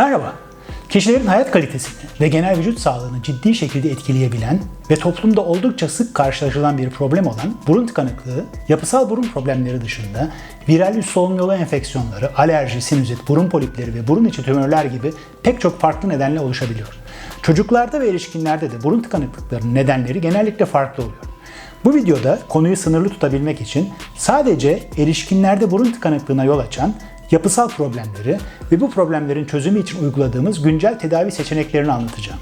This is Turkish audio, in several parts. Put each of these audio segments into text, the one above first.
Merhaba. Kişilerin hayat kalitesini ve genel vücut sağlığını ciddi şekilde etkileyebilen ve toplumda oldukça sık karşılaşılan bir problem olan burun tıkanıklığı, yapısal burun problemleri dışında viral üst solunum yolu enfeksiyonları, alerji, sinüzit, burun polipleri ve burun içi tümörler gibi pek çok farklı nedenle oluşabiliyor. Çocuklarda ve erişkinlerde de burun tıkanıklıklarının nedenleri genellikle farklı oluyor. Bu videoda konuyu sınırlı tutabilmek için sadece erişkinlerde burun tıkanıklığına yol açan yapısal problemleri ve bu problemlerin çözümü için uyguladığımız güncel tedavi seçeneklerini anlatacağım.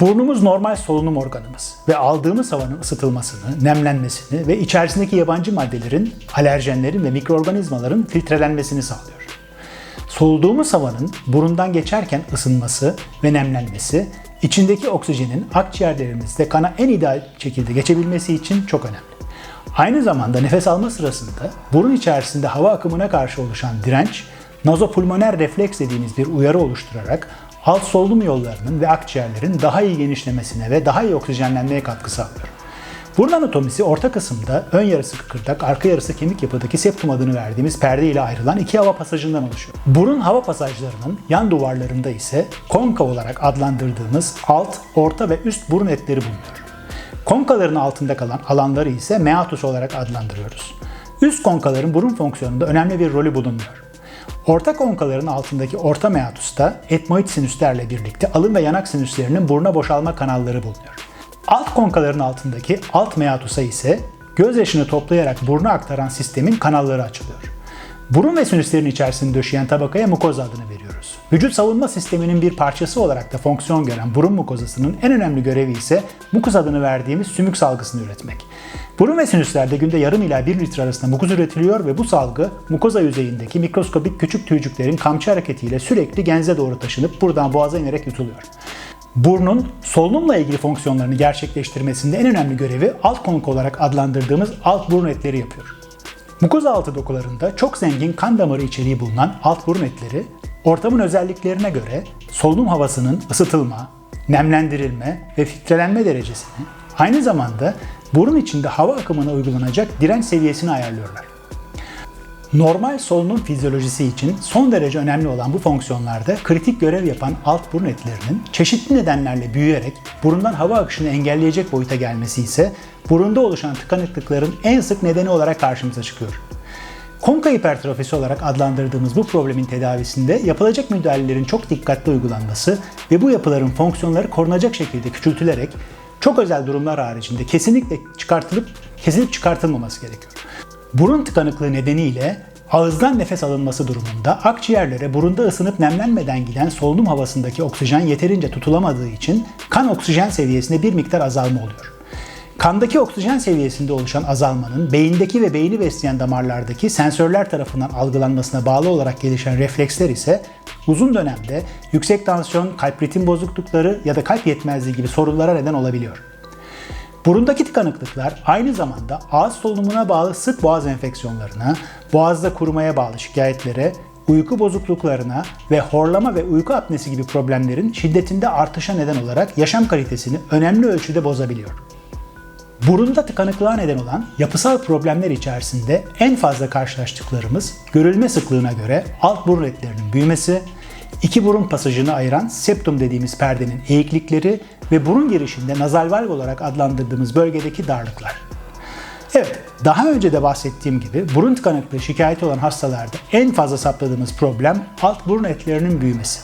Burnumuz normal solunum organımız ve aldığımız havanın ısıtılmasını, nemlenmesini ve içerisindeki yabancı maddelerin, alerjenlerin ve mikroorganizmaların filtrelenmesini sağlıyor. Soluduğumuz havanın burundan geçerken ısınması ve nemlenmesi, içindeki oksijenin akciğerlerimizde kana en ideal şekilde geçebilmesi için çok önemli. Aynı zamanda nefes alma sırasında burun içerisinde hava akımına karşı oluşan direnç, nazopulmoner refleks dediğimiz bir uyarı oluşturarak alt solunum yollarının ve akciğerlerin daha iyi genişlemesine ve daha iyi oksijenlenmeye katkı sağlıyor. Burun anatomisi orta kısımda ön yarısı kıkırdak, arka yarısı kemik yapıdaki septum adını verdiğimiz perde ile ayrılan iki hava pasajından oluşuyor. Burun hava pasajlarının yan duvarlarında ise konka olarak adlandırdığımız alt, orta ve üst burun etleri bulunuyor. Konkaların altında kalan alanları ise meatus olarak adlandırıyoruz. Üst konkaların burun fonksiyonunda önemli bir rolü bulunmuyor. Orta konkaların altındaki orta meatusta etmoid sinüslerle birlikte alın ve yanak sinüslerinin buruna boşalma kanalları bulunuyor. Alt konkaların altındaki alt meatusa ise gözyaşını toplayarak buruna aktaran sistemin kanalları açılıyor. Burun ve sinüslerin içerisinde döşeyen tabakaya mukoza adını veriyoruz. Vücut savunma sisteminin bir parçası olarak da fonksiyon gören burun mukozasının en önemli görevi ise mukus adını verdiğimiz sümük salgısını üretmek. Burun ve sinüslerde günde yarım ila 1 litre arasında mukus üretiliyor ve bu salgı mukoza yüzeyindeki mikroskobik küçük tüycüklerin kamçı hareketiyle sürekli genze doğru taşınıp buradan boğaza inerek yutuluyor. Burnun solunumla ilgili fonksiyonlarını gerçekleştirmesinde en önemli görevi alt konuk olarak adlandırdığımız alt burun etleri yapıyor. Mukoza altı dokularında çok zengin kan damarı içeriği bulunan alt burun etleri, ortamın özelliklerine göre solunum havasının ısıtılma, nemlendirilme ve filtrelenme derecesini, aynı zamanda burun içinde hava akımına uygulanacak direnç seviyesini ayarlıyorlar. Normal solunum fizyolojisi için son derece önemli olan bu fonksiyonlarda kritik görev yapan alt burun etlerinin çeşitli nedenlerle büyüyerek burundan hava akışını engelleyecek boyuta gelmesi ise burunda oluşan tıkanıklıkların en sık nedeni olarak karşımıza çıkıyor. Konka hipertrofisi olarak adlandırdığımız bu problemin tedavisinde yapılacak müdahalelerin çok dikkatli uygulanması ve bu yapıların fonksiyonları korunacak şekilde küçültülerek çok özel durumlar haricinde kesinlikle çıkartılıp kesinlikle çıkartılmaması gerekiyor. Burun tıkanıklığı nedeniyle ağızdan nefes alınması durumunda akciğerlere burunda ısınıp nemlenmeden giden solunum havasındaki oksijen yeterince tutulamadığı için kan oksijen seviyesinde bir miktar azalma oluyor. Kandaki oksijen seviyesinde oluşan azalmanın beyindeki ve beyni besleyen damarlardaki sensörler tarafından algılanmasına bağlı olarak gelişen refleksler ise uzun dönemde yüksek tansiyon, kalp ritim bozuklukları ya da kalp yetmezliği gibi sorunlara neden olabiliyor. Burundaki tıkanıklıklar aynı zamanda ağız solunumuna bağlı sık boğaz enfeksiyonlarına, boğazda kurumaya bağlı şikayetlere, uyku bozukluklarına ve horlama ve uyku apnesi gibi problemlerin şiddetinde artışa neden olarak yaşam kalitesini önemli ölçüde bozabiliyor. Burunda tıkanıklığa neden olan yapısal problemler içerisinde en fazla karşılaştıklarımız görülme sıklığına göre alt burun etlerinin büyümesi, iki burun pasajını ayıran septum dediğimiz perdenin eğiklikleri ve burun girişinde nazal valv olarak adlandırdığımız bölgedeki darlıklar. Evet, daha önce de bahsettiğim gibi burun tıkanıklığı şikayeti olan hastalarda en fazla saptadığımız problem alt burun etlerinin büyümesi.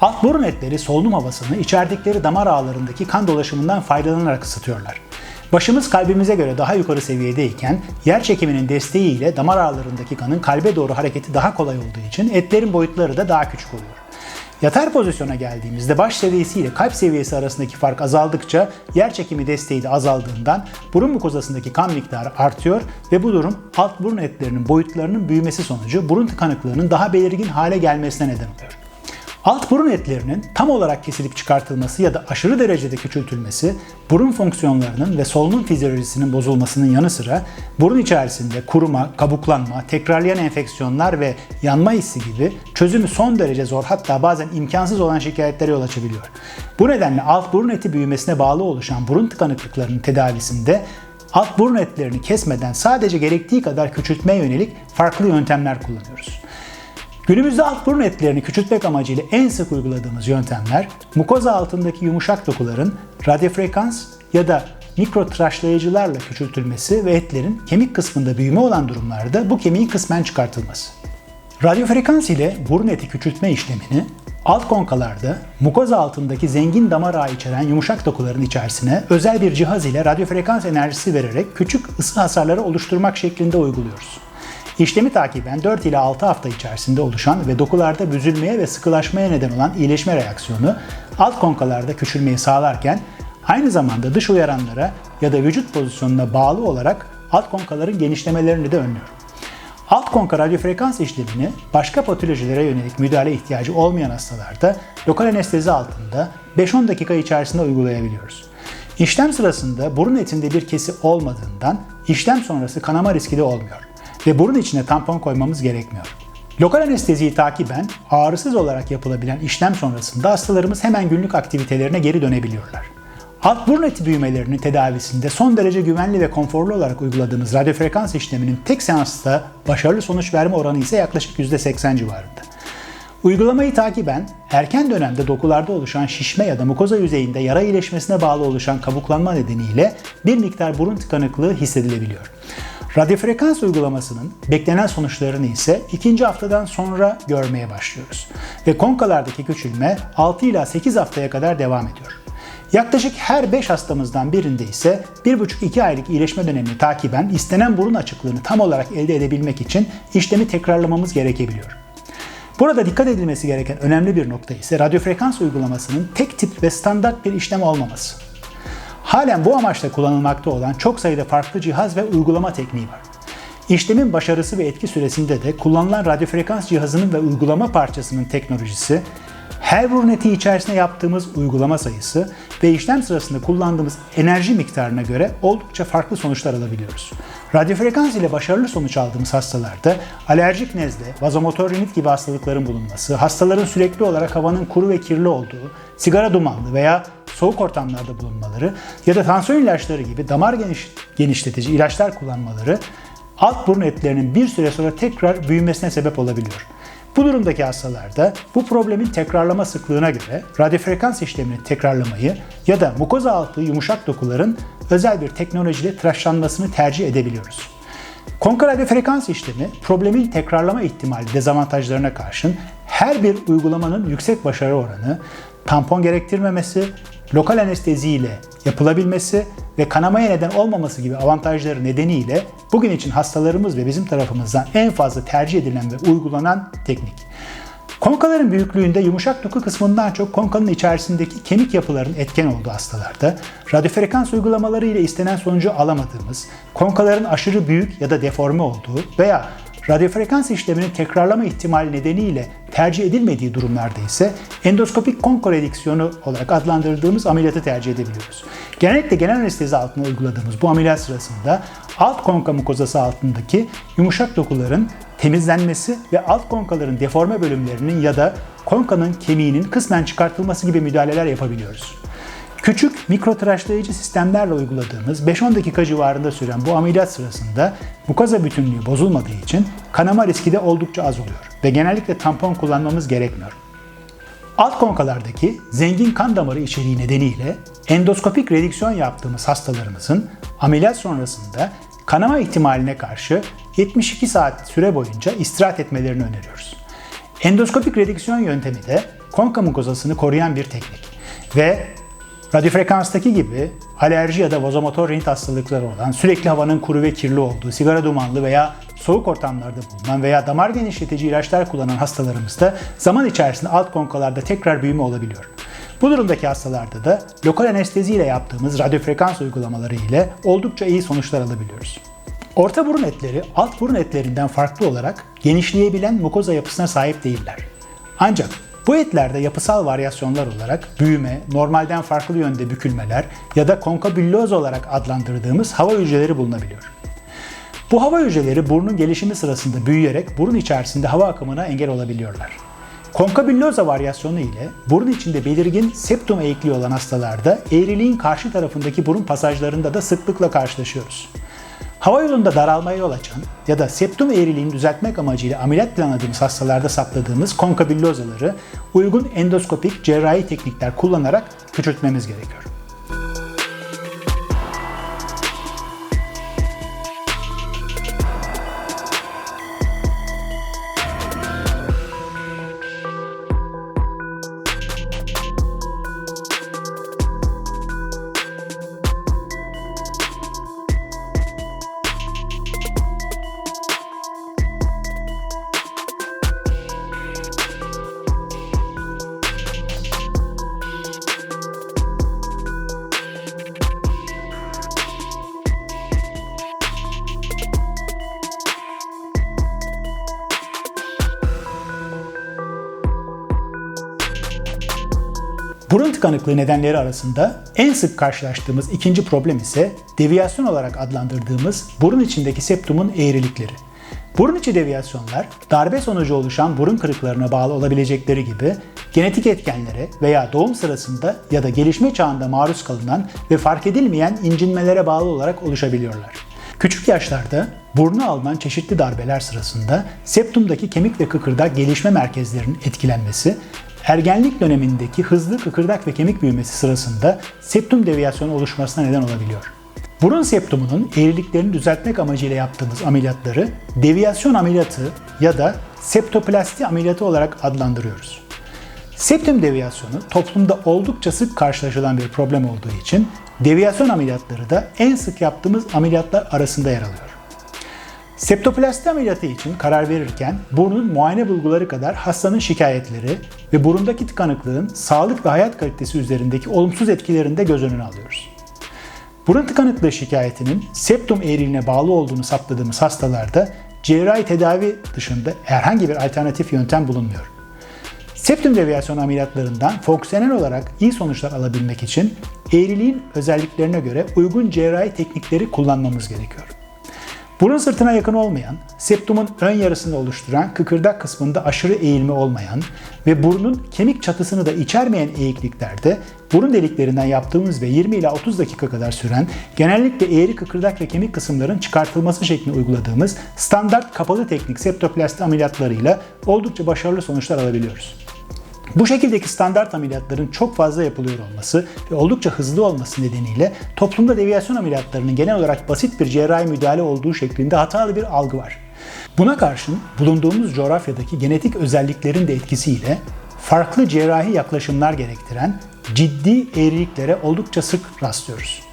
Alt burun etleri solunum havasını içerdikleri damar ağlarındaki kan dolaşımından faydalanarak ısıtıyorlar. Başımız kalbimize göre daha yukarı seviyedeyken yer çekiminin desteğiyle damar ağlarındaki kanın kalbe doğru hareketi daha kolay olduğu için etlerin boyutları da daha küçük oluyor. Yatar pozisyona geldiğimizde baş seviyesi ile kalp seviyesi arasındaki fark azaldıkça yer çekimi desteği de azaldığından burun mukozasındaki kan miktarı artıyor ve bu durum alt burun etlerinin boyutlarının büyümesi sonucu burun tıkanıklığının daha belirgin hale gelmesine neden oluyor. Alt burun etlerinin tam olarak kesilip çıkartılması ya da aşırı derecede küçültülmesi, burun fonksiyonlarının ve solunum fizyolojisinin bozulmasının yanı sıra burun içerisinde kuruma, kabuklanma, tekrarlayan enfeksiyonlar ve yanma hissi gibi çözümü son derece zor hatta bazen imkansız olan şikayetlere yol açabiliyor. Bu nedenle alt burun eti büyümesine bağlı oluşan burun tıkanıklıklarının tedavisinde alt burun etlerini kesmeden sadece gerektiği kadar küçültmeye yönelik farklı yöntemler kullanıyoruz. Günümüzde alt burun etlerini küçültmek amacıyla en sık uyguladığımız yöntemler mukoza altındaki yumuşak dokuların radyofrekans ya da mikro tıraşlayıcılarla küçültülmesi ve etlerin kemik kısmında büyüme olan durumlarda bu kemiğin kısmen çıkartılması. Radyofrekans ile burun eti küçültme işlemini alt konkalarda mukoza altındaki zengin damar ağı içeren yumuşak dokuların içerisine özel bir cihaz ile radyofrekans enerjisi vererek küçük ısı hasarları oluşturmak şeklinde uyguluyoruz. İşlemi takiben 4 ila 6 hafta içerisinde oluşan ve dokularda büzülmeye ve sıkılaşmaya neden olan iyileşme reaksiyonu alt konkalarda küçülmeyi sağlarken aynı zamanda dış uyaranlara ya da vücut pozisyonuna bağlı olarak alt konkaların genişlemelerini de önlüyor. Alt konka radyofrekans işlemini başka patolojilere yönelik müdahale ihtiyacı olmayan hastalarda lokal anestezi altında 5-10 dakika içerisinde uygulayabiliyoruz. İşlem sırasında burun etinde bir kesi olmadığından işlem sonrası kanama riski de olmuyor ve burun içine tampon koymamız gerekmiyor. Lokal anesteziyi takiben ağrısız olarak yapılabilen işlem sonrasında hastalarımız hemen günlük aktivitelerine geri dönebiliyorlar. Alt burun eti büyümelerinin tedavisinde son derece güvenli ve konforlu olarak uyguladığımız radyofrekans işleminin tek seansta başarılı sonuç verme oranı ise yaklaşık %80 civarında. Uygulamayı takiben erken dönemde dokularda oluşan şişme ya da mukoza yüzeyinde yara iyileşmesine bağlı oluşan kabuklanma nedeniyle bir miktar burun tıkanıklığı hissedilebiliyor. Radyofrekans uygulamasının beklenen sonuçlarını ise ikinci haftadan sonra görmeye başlıyoruz. Ve konkalardaki küçülme 6 ila 8 haftaya kadar devam ediyor. Yaklaşık her 5 hastamızdan birinde ise 1,5-2 aylık iyileşme dönemini takiben istenen burun açıklığını tam olarak elde edebilmek için işlemi tekrarlamamız gerekebiliyor. Burada dikkat edilmesi gereken önemli bir nokta ise radyofrekans uygulamasının tek tip ve standart bir işlem olmaması. Halen bu amaçla kullanılmakta olan çok sayıda farklı cihaz ve uygulama tekniği var. İşlemin başarısı ve etki süresinde de kullanılan radyofrekans cihazının ve uygulama parçasının teknolojisi, her burun eti içerisinde yaptığımız uygulama sayısı ve işlem sırasında kullandığımız enerji miktarına göre oldukça farklı sonuçlar alabiliyoruz. Radyofrekans ile başarılı sonuç aldığımız hastalarda alerjik nezle, vazomotor rinit gibi hastalıkların bulunması, hastaların sürekli olarak havanın kuru ve kirli olduğu, sigara dumanlı veya soğuk ortamlarda bulunmaları ya da tansiyon ilaçları gibi damar geniş, genişletici ilaçlar kullanmaları alt burun etlerinin bir süre sonra tekrar büyümesine sebep olabiliyor. Bu durumdaki hastalarda bu problemin tekrarlama sıklığına göre radyofrekans işlemini tekrarlamayı ya da mukoza altı yumuşak dokuların özel bir teknolojiyle tıraşlanmasını tercih edebiliyoruz. Konka radyofrekans işlemi problemin tekrarlama ihtimali dezavantajlarına karşın her bir uygulamanın yüksek başarı oranı, tampon gerektirmemesi, lokal anestezi ile yapılabilmesi ve kanamaya neden olmaması gibi avantajları nedeniyle bugün için hastalarımız ve bizim tarafımızdan en fazla tercih edilen ve uygulanan teknik. Konkaların büyüklüğünde yumuşak doku kısmından çok konkanın içerisindeki kemik yapıların etken olduğu hastalarda radyofrekans uygulamaları ile istenen sonucu alamadığımız, konkaların aşırı büyük ya da deforme olduğu veya radyofrekans işleminin tekrarlama ihtimali nedeniyle tercih edilmediği durumlarda ise endoskopik konkorediksiyonu olarak adlandırdığımız ameliyatı tercih edebiliyoruz. Genellikle genel anestezi altında uyguladığımız bu ameliyat sırasında alt konka mukozası altındaki yumuşak dokuların temizlenmesi ve alt konkaların deforme bölümlerinin ya da konkanın kemiğinin kısmen çıkartılması gibi müdahaleler yapabiliyoruz. Küçük mikro tıraşlayıcı sistemlerle uyguladığımız 5-10 dakika civarında süren bu ameliyat sırasında mukoza bütünlüğü bozulmadığı için kanama riski de oldukça az oluyor ve genellikle tampon kullanmamız gerekmiyor. Alt konkalardaki zengin kan damarı içeriği nedeniyle endoskopik redüksiyon yaptığımız hastalarımızın ameliyat sonrasında kanama ihtimaline karşı 72 saat süre boyunca istirahat etmelerini öneriyoruz. Endoskopik redüksiyon yöntemi de konka mukozasını koruyan bir teknik ve Radyofrekanstaki gibi alerji ya da vazomotor rinit hastalıkları olan, sürekli havanın kuru ve kirli olduğu, sigara dumanlı veya soğuk ortamlarda bulunan veya damar genişletici ilaçlar kullanan hastalarımızda zaman içerisinde alt konkalarda tekrar büyüme olabiliyor. Bu durumdaki hastalarda da lokal anestezi ile yaptığımız radyofrekans uygulamaları ile oldukça iyi sonuçlar alabiliyoruz. Orta burun etleri alt burun etlerinden farklı olarak genişleyebilen mukoza yapısına sahip değiller. Ancak bu etlerde yapısal varyasyonlar olarak büyüme, normalden farklı yönde bükülmeler ya da konkabülloz olarak adlandırdığımız hava hücreleri bulunabiliyor. Bu hava hücreleri burnun gelişimi sırasında büyüyerek burun içerisinde hava akımına engel olabiliyorlar. Konkabilloza varyasyonu ile burun içinde belirgin septum eğikliği olan hastalarda eğriliğin karşı tarafındaki burun pasajlarında da sıklıkla karşılaşıyoruz. Hava yolunda daralmaya yol açan ya da septum eğriliğini düzeltmek amacıyla ameliyat planladığımız hastalarda saptadığımız konkabillozaları uygun endoskopik cerrahi teknikler kullanarak küçültmemiz gerekiyor. Tıkanıklığı nedenleri arasında en sık karşılaştığımız ikinci problem ise deviyasyon olarak adlandırdığımız burun içindeki septumun eğrilikleri. Burun içi deviyasyonlar darbe sonucu oluşan burun kırıklarına bağlı olabilecekleri gibi genetik etkenlere veya doğum sırasında ya da gelişme çağında maruz kalınan ve fark edilmeyen incinmelere bağlı olarak oluşabiliyorlar. Küçük yaşlarda burnu alınan çeşitli darbeler sırasında septumdaki kemik ve kıkırdak gelişme merkezlerinin etkilenmesi ergenlik dönemindeki hızlı kıkırdak ve kemik büyümesi sırasında septum deviyasyonu oluşmasına neden olabiliyor. Burun septumunun eğriliklerini düzeltmek amacıyla yaptığımız ameliyatları deviyasyon ameliyatı ya da septoplasti ameliyatı olarak adlandırıyoruz. Septum deviyasyonu toplumda oldukça sık karşılaşılan bir problem olduğu için deviyasyon ameliyatları da en sık yaptığımız ameliyatlar arasında yer alıyor. Septoplasti ameliyatı için karar verirken burnun muayene bulguları kadar hastanın şikayetleri ve burundaki tıkanıklığın sağlık ve hayat kalitesi üzerindeki olumsuz etkilerini de göz önüne alıyoruz. Burun tıkanıklığı şikayetinin septum eğriliğine bağlı olduğunu saptadığımız hastalarda cerrahi tedavi dışında herhangi bir alternatif yöntem bulunmuyor. Septum deviyasyonu ameliyatlarından fonksiyonel olarak iyi sonuçlar alabilmek için eğriliğin özelliklerine göre uygun cerrahi teknikleri kullanmamız gerekiyor. Burun sırtına yakın olmayan, septumun ön yarısını oluşturan kıkırdak kısmında aşırı eğilme olmayan ve burnun kemik çatısını da içermeyen eğikliklerde burun deliklerinden yaptığımız ve 20 ila 30 dakika kadar süren genellikle eğri kıkırdak ve kemik kısımların çıkartılması şeklinde uyguladığımız standart kapalı teknik septoplasti ameliyatlarıyla oldukça başarılı sonuçlar alabiliyoruz. Bu şekildeki standart ameliyatların çok fazla yapılıyor olması ve oldukça hızlı olması nedeniyle toplumda deviyasyon ameliyatlarının genel olarak basit bir cerrahi müdahale olduğu şeklinde hatalı bir algı var. Buna karşın bulunduğumuz coğrafyadaki genetik özelliklerin de etkisiyle farklı cerrahi yaklaşımlar gerektiren ciddi eğriliklere oldukça sık rastlıyoruz.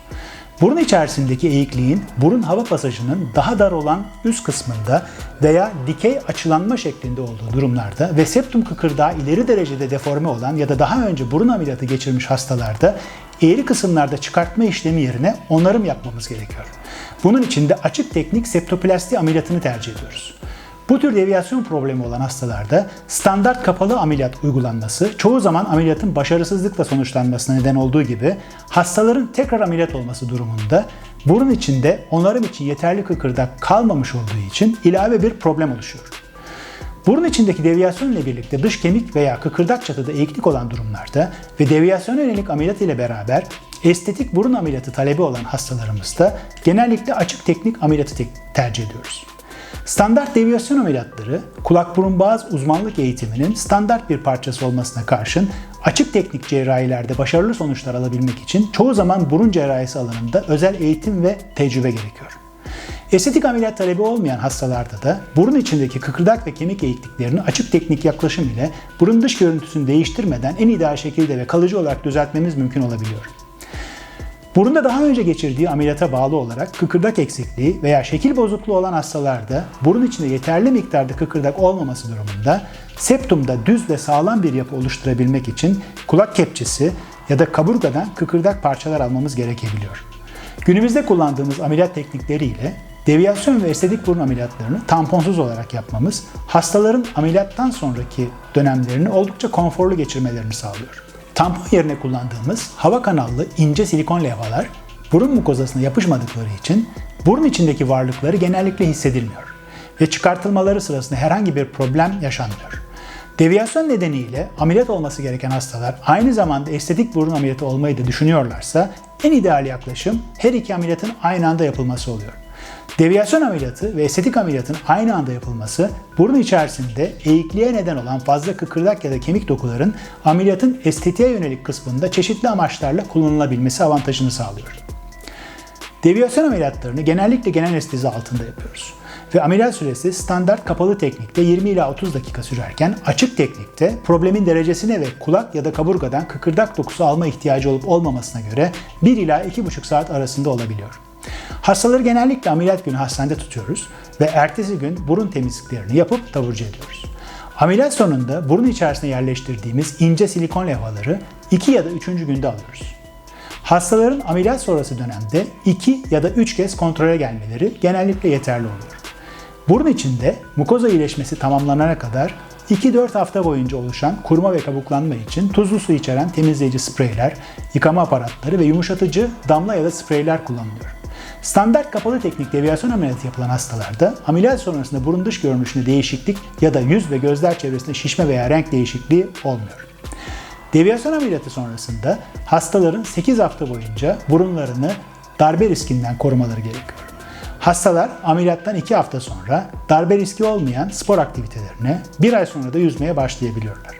Burun içerisindeki eğikliğin burun hava pasajının daha dar olan üst kısmında veya dikey açılanma şeklinde olduğu durumlarda ve septum kıkırdağı ileri derecede deforme olan ya da daha önce burun ameliyatı geçirmiş hastalarda eğri kısımlarda çıkartma işlemi yerine onarım yapmamız gerekiyor. Bunun için de açık teknik septoplasti ameliyatını tercih ediyoruz. Bu tür deviyasyon problemi olan hastalarda standart kapalı ameliyat uygulanması çoğu zaman ameliyatın başarısızlıkla sonuçlanmasına neden olduğu gibi hastaların tekrar ameliyat olması durumunda burun içinde onarım için yeterli kıkırdak kalmamış olduğu için ilave bir problem oluşuyor. Burun içindeki deviyasyon ile birlikte dış kemik veya kıkırdak çatıda eğiklik olan durumlarda ve deviyasyon yönelik ameliyat ile beraber estetik burun ameliyatı talebi olan hastalarımızda genellikle açık teknik ameliyatı tercih ediyoruz. Standart deviyasyon ameliyatları kulak burun boğaz uzmanlık eğitiminin standart bir parçası olmasına karşın açık teknik cerrahilerde başarılı sonuçlar alabilmek için çoğu zaman burun cerrahisi alanında özel eğitim ve tecrübe gerekiyor. Estetik ameliyat talebi olmayan hastalarda da burun içindeki kıkırdak ve kemik eğikliklerini açık teknik yaklaşım ile burun dış görüntüsünü değiştirmeden en ideal şekilde ve kalıcı olarak düzeltmemiz mümkün olabiliyor. Burunda daha önce geçirdiği ameliyata bağlı olarak kıkırdak eksikliği veya şekil bozukluğu olan hastalarda burun içinde yeterli miktarda kıkırdak olmaması durumunda septumda düz ve sağlam bir yapı oluşturabilmek için kulak kepçesi ya da kaburgadan kıkırdak parçalar almamız gerekebiliyor. Günümüzde kullandığımız ameliyat teknikleriyle deviyasyon ve estetik burun ameliyatlarını tamponsuz olarak yapmamız hastaların ameliyattan sonraki dönemlerini oldukça konforlu geçirmelerini sağlıyor. Tampon yerine kullandığımız hava kanallı ince silikon levhalar burun mukozasına yapışmadıkları için burun içindeki varlıkları genellikle hissedilmiyor ve çıkartılmaları sırasında herhangi bir problem yaşanmıyor. Deviyasyon nedeniyle ameliyat olması gereken hastalar aynı zamanda estetik burun ameliyatı olmayı da düşünüyorlarsa en ideal yaklaşım her iki ameliyatın aynı anda yapılması oluyor. Deviyasyon ameliyatı ve estetik ameliyatın aynı anda yapılması burun içerisinde eğikliğe neden olan fazla kıkırdak ya da kemik dokuların ameliyatın estetiğe yönelik kısmında çeşitli amaçlarla kullanılabilmesi avantajını sağlıyor. Deviyasyon ameliyatlarını genellikle genel anestezi altında yapıyoruz. Ve ameliyat süresi standart kapalı teknikte 20 ila 30 dakika sürerken açık teknikte problemin derecesine ve kulak ya da kaburgadan kıkırdak dokusu alma ihtiyacı olup olmamasına göre 1 ila 2,5 saat arasında olabiliyor. Hastaları genellikle ameliyat günü hastanede tutuyoruz ve ertesi gün burun temizliklerini yapıp taburcu ediyoruz. Ameliyat sonunda burun içerisine yerleştirdiğimiz ince silikon levhaları 2 ya da 3. günde alıyoruz. Hastaların ameliyat sonrası dönemde 2 ya da 3 kez kontrole gelmeleri genellikle yeterli oluyor. Burun içinde mukoza iyileşmesi tamamlanana kadar 2-4 hafta boyunca oluşan kurma ve kabuklanma için tuzlu su içeren temizleyici spreyler, yıkama aparatları ve yumuşatıcı damla ya da spreyler kullanılıyor. Standart kapalı teknik deviyasyon ameliyatı yapılan hastalarda ameliyat sonrasında burun dış görünüşünde değişiklik ya da yüz ve gözler çevresinde şişme veya renk değişikliği olmuyor. Deviyasyon ameliyatı sonrasında hastaların 8 hafta boyunca burunlarını darbe riskinden korumaları gerekiyor. Hastalar ameliyattan 2 hafta sonra darbe riski olmayan spor aktivitelerine, bir ay sonra da yüzmeye başlayabiliyorlar.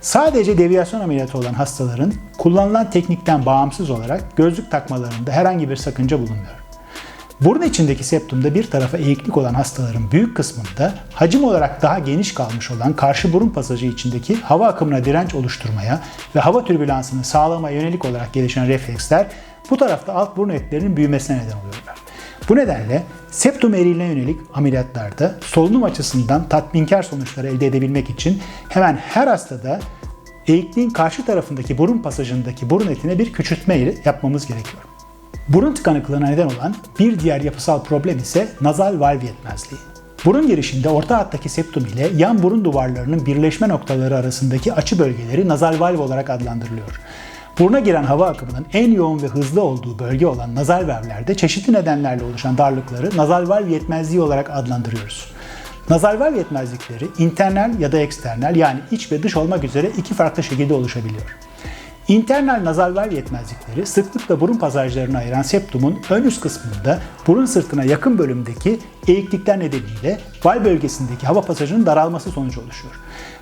Sadece deviyasyon ameliyatı olan hastaların kullanılan teknikten bağımsız olarak gözlük takmalarında herhangi bir sakınca bulunmuyor. Burun içindeki septumda bir tarafa eğiklik olan hastaların büyük kısmında hacim olarak daha geniş kalmış olan karşı burun pasajı içindeki hava akımına direnç oluşturmaya ve hava türbülansını sağlamaya yönelik olarak gelişen refleksler bu tarafta alt burun etlerinin büyümesine neden oluyorlar. Bu nedenle septum eriğine yönelik ameliyatlarda solunum açısından tatminkar sonuçları elde edebilmek için hemen her hastada eğikliğin karşı tarafındaki burun pasajındaki burun etine bir küçültme yapmamız gerekiyor. Burun tıkanıklığına neden olan bir diğer yapısal problem ise nazal valv yetmezliği. Burun girişinde orta hattaki septum ile yan burun duvarlarının birleşme noktaları arasındaki açı bölgeleri nazal valv olarak adlandırılıyor. Buruna giren hava akımının en yoğun ve hızlı olduğu bölge olan nazal valvlerde çeşitli nedenlerle oluşan darlıkları nazal valv yetmezliği olarak adlandırıyoruz. Nazal valv yetmezlikleri internal ya da eksternal yani iç ve dış olmak üzere iki farklı şekilde oluşabiliyor. İnternal nazal valv yetmezlikleri sıklıkla burun pasajlarını ayıran septumun ön üst kısmında burun sırtına yakın bölümdeki eğiklikler nedeniyle valv bölgesindeki hava pasajının daralması sonucu oluşuyor.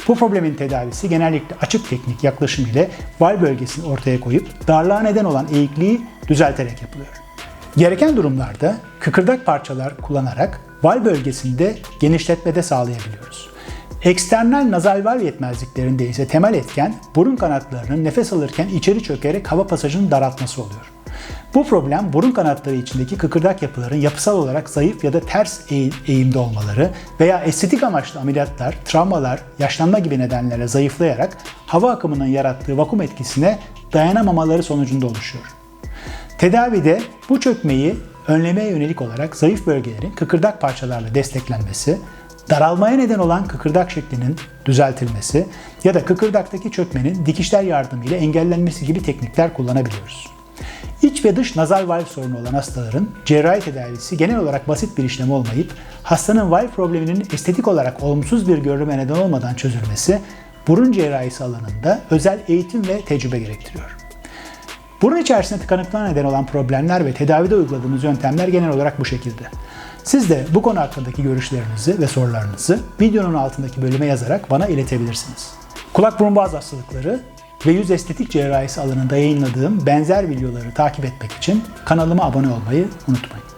Bu problemin tedavisi genellikle açık teknik yaklaşım ile valv bölgesini ortaya koyup darlığa neden olan eğikliği düzelterek yapılıyor. Gereken durumlarda kıkırdak parçalar kullanarak valv bölgesinde genişletmede sağlayabiliyoruz. Eksternal nazal valv yetmezliklerinde ise temel etken burun kanatlarının nefes alırken içeri çökerek hava pasajını daraltması oluyor. Bu problem burun kanatları içindeki kıkırdak yapıların yapısal olarak zayıf ya da ters eğimde olmaları veya estetik amaçlı ameliyatlar, travmalar, yaşlanma gibi nedenlerle zayıflayarak hava akımının yarattığı vakum etkisine dayanamamaları sonucunda oluşuyor. Tedavide bu çökmeyi önlemeye yönelik olarak zayıf bölgelerin kıkırdak parçalarla desteklenmesi, daralmaya neden olan kıkırdak şeklinin düzeltilmesi ya da kıkırdaktaki çökmenin dikişler yardımıyla engellenmesi gibi teknikler kullanabiliyoruz. İç ve dış nazal valv sorunu olan hastaların cerrahi tedavisi genel olarak basit bir işlem olmayıp hastanın valv probleminin estetik olarak olumsuz bir görünüme neden olmadan çözülmesi burun cerrahisi alanında özel eğitim ve tecrübe gerektiriyor. Burun içerisinde tıkanıklığa neden olan problemler ve tedavide uyguladığımız yöntemler genel olarak bu şekilde. Siz de bu konu hakkındaki görüşlerinizi ve sorularınızı videonun altındaki bölüme yazarak bana iletebilirsiniz. Kulak burun boğaz hastalıkları ve yüz estetik cerrahisi alanında yayınladığım benzer videoları takip etmek için kanalıma abone olmayı unutmayın.